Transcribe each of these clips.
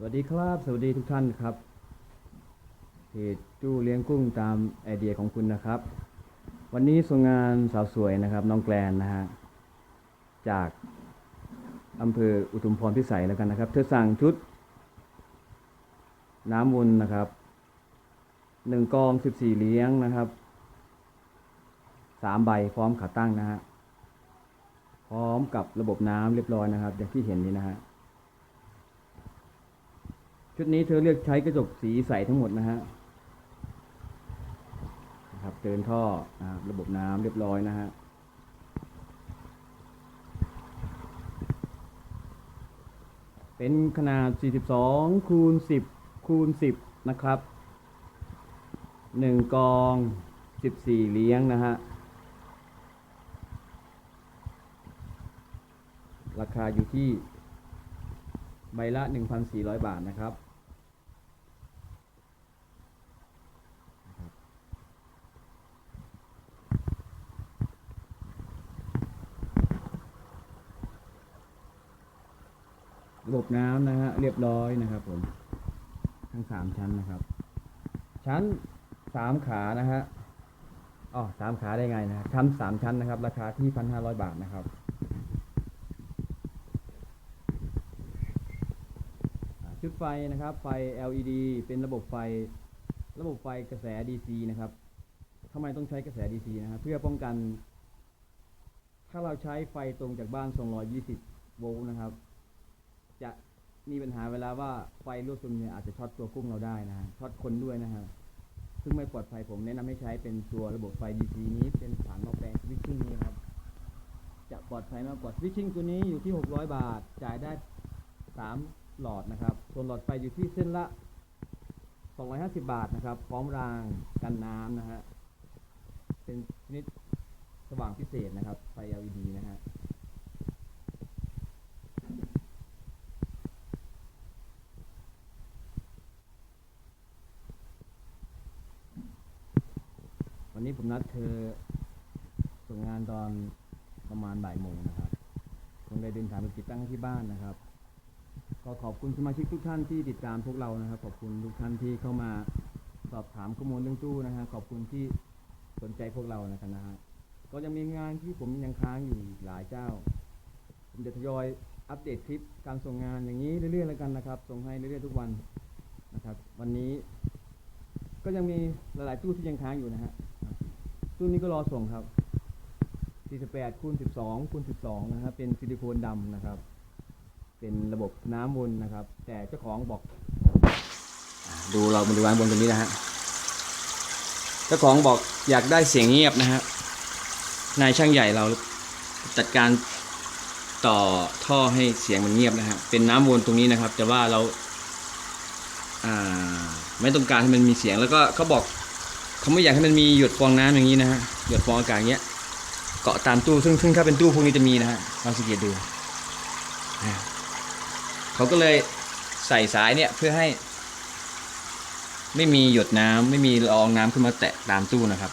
สวัสดีครับ สวัสดีทุกท่านครับเพจจู้เลี้ยงกุ้งตามไอเดียของคุณนะครับ วันนี้ส่งงานสาวสวยนะครับน้องแกลนนะฮะจากอำเภออุทุมพรพิสัยแล้วกันนะครับ เธอสั่งชุด น้ำวนนะครับหนึ่งกองสิบสี่เลี้ยงนะครับสามใบพร้อมขาตั้งนะฮะพร้อมกับระบบน้ำเรียบร้อยนะครับ อย่างที่เห็นนี้นะฮะ ชุดนี้เธอเลือกใช้กระจกสีใสทั้งหมดนะฮะนะครับเตือนท่อนะครับระบบน้ำเรียบร้อยนะฮะเป็นขนาด 42 คูณ 10 คูณ 10 นะครับ 1 กอง 14 เลี้ยงนะฮะ ราคาอยู่ที่ใบละ 1,400 บาทนะครับ ระบบน้ำนะฮะเรียบร้อยนะครับผม ทั้งสามชั้นนะครับ ชั้นสามขานะฮะอ๋อสามขาได้ไงนะชั้นสามชั้นนะครับ ราคาที่พันห้าร้อยบาทนะครับชุดไฟนะครับ ไฟ LED เป็นระบบไฟ ระบบไฟกระแส DC นะครับทำไมต้องใช้กระแส DC นะครับเพื่อป้องกัน ถ้าเราใช้ไฟตรงจากบ้าน 220 โวลต์นะครับ จะมีปัญหาเวลาว่าไฟรั่วซึมเนี่ยอาจจะช็อตตัวกุ้งเราได้นะฮะช็อตคนด้วยนะฮะซึ่งไม่ปลอดภัยผมแนะนำให้ใช้เป็นตัวระบบไฟ DC นี้เป็นฐานหม้อแปลงสวิตชิ่งนี้ครับ จะปลอดภัยมากกว่าสวิตชิ่งตัวนี้อยู่ที่ 600 บาท จ่ายได้ 3 หลอดนะครับ ส่วนหลอดไฟอยู่ที่เส้นละ 250 บาทนะครับ พร้อมรางกันน้ำนะฮะ เป็นชนิดสว่างพิเศษนะครับ ไฟ LED นะฮะ วันนี้ผมนัดเธอส่งงานตอนประมาณบ่ายโมงนะครับคงได้เดินทางไปติดตั้งที่บ้านนะครับ ก็ขอบคุณสมาชิกทุกท่านที่ติดตามพวกเรานะครับ ขอบคุณทุกท่านที่เข้ามาสอบถามข้อมูลเรื่องตู้นะฮะขอบคุณที่สนใจพวกเรานะครับนะฮะก็ยังมีงานที่ผมยังค้างอยู่หลายเจ้า ผมจะทยอยอัปเดตคลิปการส่งงานอย่างนี้เรื่อยๆแล้วกันนะครับ ส่งให้เรื่อยๆทุกวันนะครับ วันนี้ ก็ยังมีหลายๆตู้ที่ยังค้างอยู่นะฮะ ตู้นี้ก็รอส่งครับ 48คูณ12คูณ12 นะครับ เป็นซิลิโคนดำนะครับ เป็นระบบน้ำวนนะครับ แต่เจ้าของบอก ดูเราบริวารบนตรงนี้นะฮะ เจ้าของบอกอยากได้เสียงเงียบนะฮะ นายช่างใหญ่เราจัดการต่อท่อให้เสียงมันเงียบนะฮะ เป็นน้ำวนตรงนี้นะครับ แต่ว่าเราไม่ต้องการให้มันมีเสียงแล้วก็เขาบอก เขาไม่อยากให้มันมีหยดฟองน้ำอย่างนี้นะฮะหยดฟองอากาศเงี้ยเกาะตามตู้ซึ่งซึ่งถ้าเป็นตู้พวกนี้จะมีนะฮะลองสังเกตดูเขาก็เลยใส่สายเนี่ยเพื่อให้ ไม่มีหยดน้ำไม่มีละอองน้ำขึ้นมาแตะตามตู้นะครับ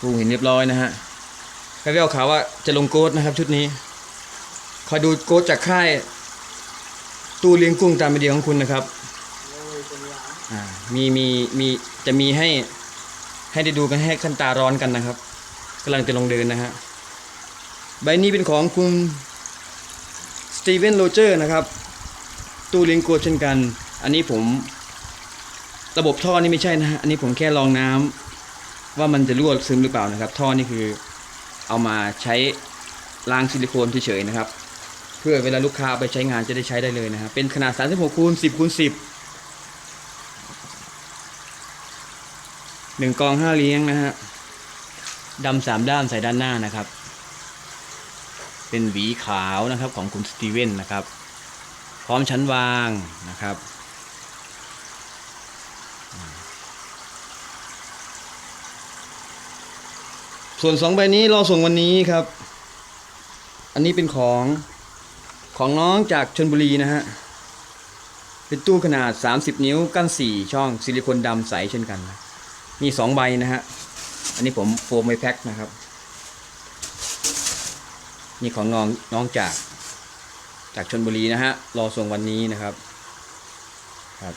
ตู้เห็นเรียบร้อยนะฮะก็เรียกข่าวว่าจะลงโกดนะครับ ชุดนี้คอยดูโกดจากค่ายตู้เลี้ยงกุ้งตามไอเดียของคุณนะครับมีมีมี จะมีให้ให้ได้ดูกันให้ขั้นตาร้อนกันนะครับกำลังจะลงเดินนะฮะใบนี้เป็นของคุณสตีเวนโรเจอร์นะครับ ตู้เลี้ยงโกดเช่นกัน อันนี้ผม ระบบท่อนี่ไม่ใช่นะฮะอันนี้ผมแค่ลองน้ำว่ามันจะรั่วซึมหรือเปล่านะครับ ท่อนี่คือเอามาใช้ล้างซิลิโคนเฉยๆนะครับ เพื่อเวลาลูกค้าเอาไปใช้งานจะได้ใช้ได้เลยนะครับเป็นขนาด 36คูณ10คูณ10 หนึ่งกองห้าเลี้ยงนะฮะดำสามด้านใส่ด้านหน้านะครับ เป็นหวีขาวนะครับของคุณสตีเวนนะครับ พร้อมชั้นวางนะครับ ส่วนสองใบนี้รอส่งวันนี้ครับ อันนี้เป็นของของน้องจากชนบุรีนะฮะ เป็นตู้ขนาด 30 นิ้วกั้น 4 ช่องซิลิโคนดำใสเช่นกันนะ มีสองใบนะฮะ อันนี้ผมโฟมไว้แพ็คนะครับ นี่ของน้องน้องจาก จากชนบุรีนะฮะ รอส่งวันนี้นะครับ ครับ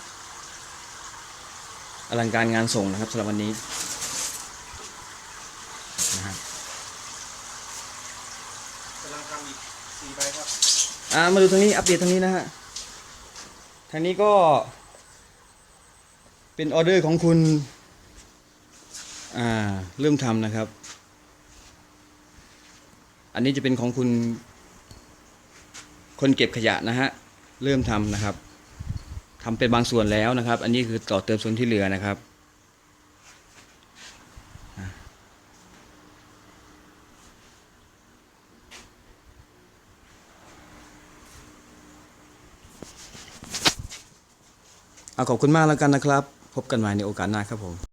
อลังการงานส่งนะครับสำหรับวันนี้นะฮะกำลังทำอีกสี่ใบครับ อ่า มาดูทางนี้ อัปเดตทางนี้นะฮะ ทางนี้ก็เป็นออเดอร์ของคุณ อ่าเริ่มทำนะครับ อันนี้จะเป็นของคุณ คนเก็บขยะนะฮะ เริ่มทำนะครับทำเป็นบางส่วนแล้วนะครับ อันนี้คือต่อเติมส่วนที่เหลือนะครับเอาขอบคุณมากแล้วกันนะครับ พบกันใหม่ในโอกาสหน้าครับผม